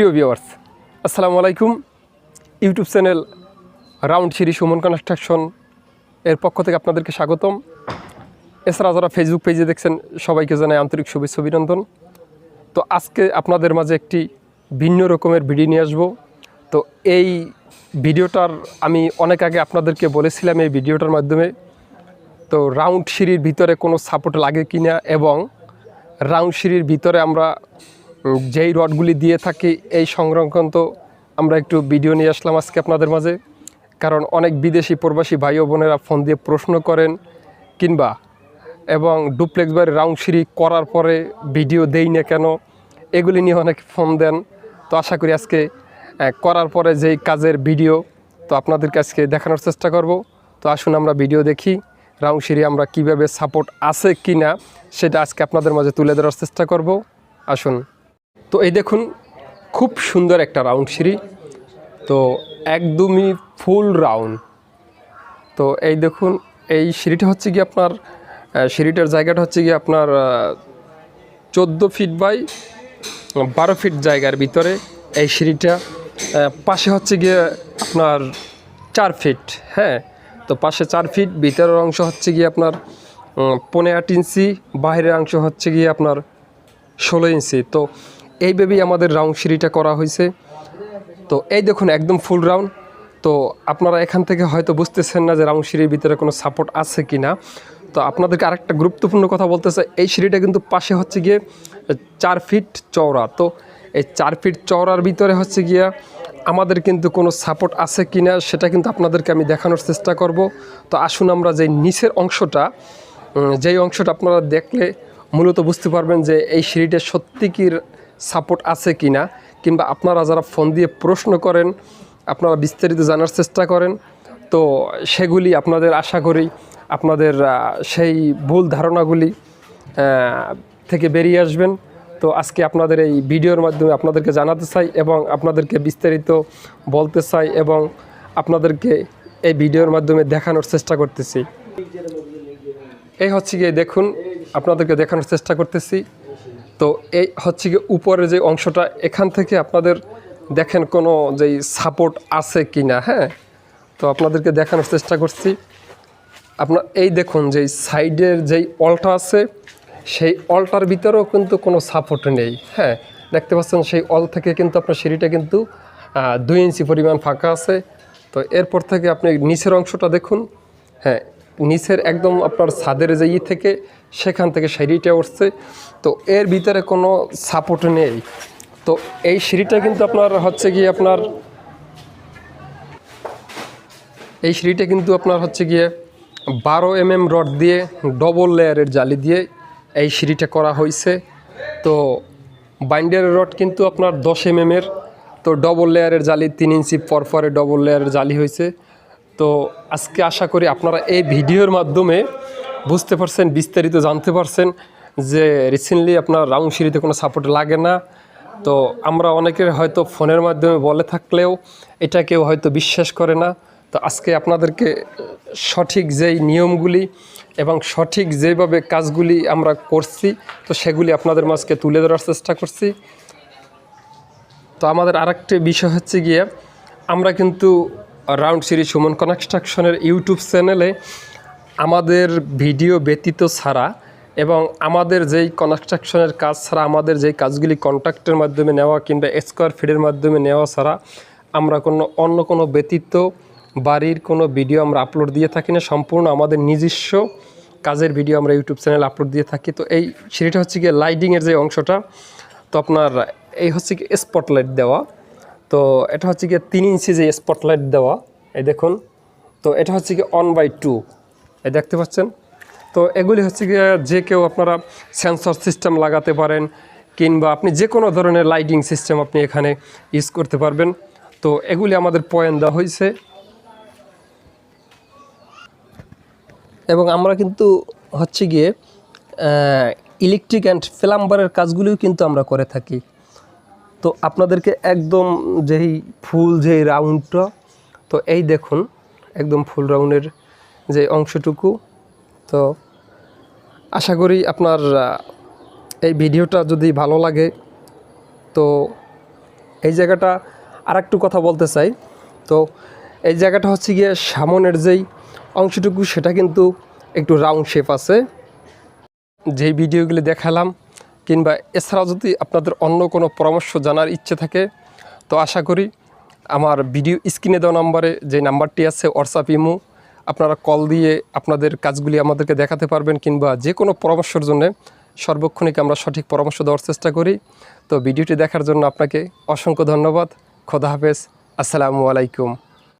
প্রিয় ভিউয়ার্স আসসালামু আলাইকুম। ইউটিউব চ্যানেল রাউন্ড সিরি সুমন কনস্ট্রাকশন এর পক্ষ থেকে আপনাদেরকে স্বাগতম। এছাড়া যারা ফেসবুক পেজে দেখছেন, সবাইকে জানাই আন্তরিক শুভেচ্ছা, অভিনন্দন। তো আজকে আপনাদের মাঝে একটি ভিন্ন রকমের ভিডিও নিয়ে আসব। তো এই ভিডিওটার আমি অনেক আগে আপনাদেরকে বলেছিলাম এই ভিডিওটার মাধ্যমে। তো রাউন্ড সিঁড়ির ভিতরে কোনো সাপোর্ট লাগে কি না এবং রাউন্ড সিঁড়ির ভিতরে আমরা যেই রডগুলি দিয়ে থাকি, এই সংক্রান্ত আমরা একটু ভিডিও নিয়ে আসলাম আজকে আপনাদের মাঝে। কারণ অনেক বিদেশি প্রবাসী ভাই বোনেরা ফোন দিয়ে প্রশ্ন করেন কিংবা এবং ডুপ্লেক্স বাড়ি রাউন্ড সিঁড়ি করার পরে ভিডিও দেই না কেন, এগুলি নিয়ে অনেক ফোন দেন। তো আশা করি আজকে করার পরে যেই কাজের ভিডিও, তো আপনাদেরকে আজকে দেখানোর চেষ্টা করব। তো আসুন আমরা ভিডিও দেখি, রাউন্ড সিঁড়ি আমরা কীভাবে সাপোর্ট আছে কি না সেটা আজকে আপনাদের মাঝে তুলে ধরার চেষ্টা করব। আসুন। তো এই দেখুন, খুব সুন্দর একটা রাউন্ড সিঁড়ি। তো একদমই ফুল রাউন্ড তো এই দেখুন, এই সিঁড়িটা হচ্ছে কি আপনার সিঁড়িটার জায়গাটা হচ্ছে কি আপনার চোদ্দ ফিট বাই বারো ফিট জায়গার ভিতরে এই সিঁড়িটা। পাশে হচ্ছে গিয়ে আপনার চার ফিট হ্যাঁ? তো পাশে চার ফিট ভিতরের অংশ হচ্ছে গিয়ে আপনার পনেরো আট ইঞ্চি বাইরের অংশ হচ্ছে গিয়ে আপনার ষোলো ইঞ্চি তো এইভাবেই আমাদের রাউন্ড সিঁড়িটা করা হয়েছে। তো এই দেখুন, একদম ফুল রাউন্ড তো আপনারা এখান থেকে হয়তো বুঝতেছেন না যে রাউন্ড সিঁড়ির ভিতরে কোনো সাপোর্ট আছে কি না তো আপনাদেরকে আরেকটা গুরুত্বপূর্ণ কথা বলতে চাই, এই সিঁড়িটা কিন্তু পাশে হচ্ছে গিয়ে চার ফিট চওড়া। তো এই চার ফিট চওড়ার ভিতরে হচ্ছে গিয়া আমাদের কিন্তু কোনো সাপোর্ট আছে কি না সেটা কিন্তু আপনাদেরকে আমি দেখানোর চেষ্টা করব। তো আসুন আমরা যে নিচের অংশটা যেই অংশটা আপনারা দেখলে মূলত বুঝতে পারবেন যে এই সিঁড়িটা সত্যি কি সাপোর্ট আছে কি না কিংবা আপনারা যারা ফোন দিয়ে প্রশ্ন করেন, আপনারা বিস্তারিত জানার চেষ্টা করেন, তো সেগুলি আপনাদের আশা করি, আপনাদের সেই ভুল ধারণাগুলি থেকে বেরিয়ে আসবেন। তো আজকে আপনাদের এই ভিডিওর মাধ্যমে আপনাদেরকে জানাতে চাই এবং আপনাদেরকে বিস্তারিত বলতে চাই এবং আপনাদেরকে এই ভিডিওর মাধ্যমে দেখানোর চেষ্টা করতেছি। এই হচ্ছে গিয়ে দেখুন, আপনাদেরকে দেখানোর চেষ্টা করতেছি। তো এই হচ্ছে গিয়ে উপরে যে অংশটা, এখান থেকে আপনাদের দেখেন কোনো যেই সাপোর্ট আছে কি না হ্যাঁ? তো আপনাদেরকে দেখানোর চেষ্টা করছি। আপনার এই দেখুন যে সাইডের যেই অলটা আছে, সেই অলটার ভিতরেও কিন্তু কোনো সাপোর্ট নেই হ্যাঁ? দেখতে পাচ্ছেন সেই অল থেকে কিন্তু আপনার সিঁড়িটা কিন্তু দুই ইঞ্চি পরিমাণ ফাঁকা আছে। তো এরপর থেকে আপনি নিচের অংশটা দেখুন হ্যাঁ? নিচের একদম আপনার ছাদের যে ই থেকে সেখান থেকে সিঁড়িটা উঠছে। তো এর ভিতরে কোনো সাপোর্ট নেই। তো এই সিঁড়িটা কিন্তু আপনার হচ্ছে কি আপনার এই সিঁড়িটা কিন্তু আপনার হচ্ছে গিয়ে বারো এম এম রড দিয়ে ডবল লেয়ারের জালি দিয়ে এই সিঁড়িটা করা হয়েছে। তো বাইন্ডারের রড কিন্তু আপনার দশ এম এর তো ডবল লেয়ারের জালি তিন ইঞ্চি পর পরে ডবল লেয়ারের জালি হয়েছে। তো আজকে আশা করি আপনারা এই ভিডিওর মাধ্যমে বুঝতে পারছেন, বিস্তারিত জানতে পারছেন যে রিসেন্টলি আপনার রাউন্ড সিঁড়িতে কোনো সাপোর্ট লাগে না। তো আমরা অনেকের হয়তো ফোনের মাধ্যমে বলে থাকলেও এটা কেউ হয়তো বিশ্বাস করে না। তো আজকে আপনাদেরকে সঠিক যেই নিয়মগুলি এবং সঠিক যেভাবে কাজগুলি আমরা করছি, তো সেগুলি আপনাদের মাঝকে তুলে ধরার চেষ্টা করছি। তো আমাদের আরেকটি বিষয় হচ্ছে গিয়ে, আমরা কিন্তু রাউন্ড সিরিজ সুমন কনস্ট্রাকশনের ইউটিউব চ্যানেলে আমাদের ভিডিও ব্যতীত ছাড়া এবং আমাদের যেই কনস্ট্রাকশনের কাজ ছাড়া, আমাদের যেই কাজগুলি কন্ট্রাক্টের মাধ্যমে নেওয়া কিংবা স্কোয়ার ফিটের মাধ্যমে নেওয়া ছাড়া আমরা কোনো অন্য কোনো ব্যতীত বাড়ির কোনো ভিডিও আমরা আপলোড দিয়ে থাকি না। সম্পূর্ণ আমাদের নিজস্ব কাজের ভিডিও আমরা ইউটিউব চ্যানেলে আপলোড দিয়ে থাকি। তো এই সিঁড়িটা হচ্ছে গিয়ে লাইটিংয়ের যে অংশটা, তো আপনার এই হচ্ছে কি স্পটলাইট দেওয়া। তো এটা হচ্ছে গিয়ে তিন ইঞ্চি যে স্পটলাইট দেওয়া, এই দেখুন। তো এটা হচ্ছে কি ওয়ান বাই টু এই দেখতে পাচ্ছেন? তো এগুলি হচ্ছে গিয়ে যে কেউ আপনারা সেন্সর সিস্টেম লাগাতে পারেন, কিংবা আপনি যে কোনো ধরনের লাইটিং সিস্টেম আপনি এখানে ইউজ করতে পারবেন। তো এগুলি আমাদের পয়েন্ট দেওয়া হয়েছে। এবং আমরা কিন্তু হচ্ছে গিয়ে ইলেকট্রিক অ্যান্ড প্লাম্বারের কাজগুলিও কিন্তু আমরা করে থাকি। তো আপনাদেরকে একদম যেই ফুল, যেই রাউন্ডটা, তো এই দেখুন, একদম ফুল রাউন্ডের যে অংশটুকু। তো আশা করি আপনার এই ভিডিওটা যদি ভালো লাগে, তো এই জায়গাটা আর একটু কথা বলতে চাই। তো এই জায়গাটা হচ্ছে গিয়ে সামনের যেই অংশটুকু, সেটা কিন্তু একটু রাউন্ড শেপ আছে। যেই ভিডিওগুলি দেখালাম কিংবা এছাড়াও যদি আপনাদের অন্য কোনো পরামর্শ জানার ইচ্ছে থাকে, তো আশা করি আমার ভিডিও স্ক্রিনে দেওয়া নাম্বারে যে নাম্বারটি আছে হোয়াটসঅ্যাপ ইমো আপনারা কল দিয়ে আপনাদের কাজগুলি আমাদেরকে দেখাতে পারবেন কিংবা যে কোনো পরামর্শের জন্য সর্বক্ষণিক আমরা সঠিক পরামর্শ দেওয়ার চেষ্টা করি। তো ভিডিওটি দেখার জন্য আপনাকে অসংখ্য ধন্যবাদ। খোদা হাফেজ। আসসালামু আলাইকুম।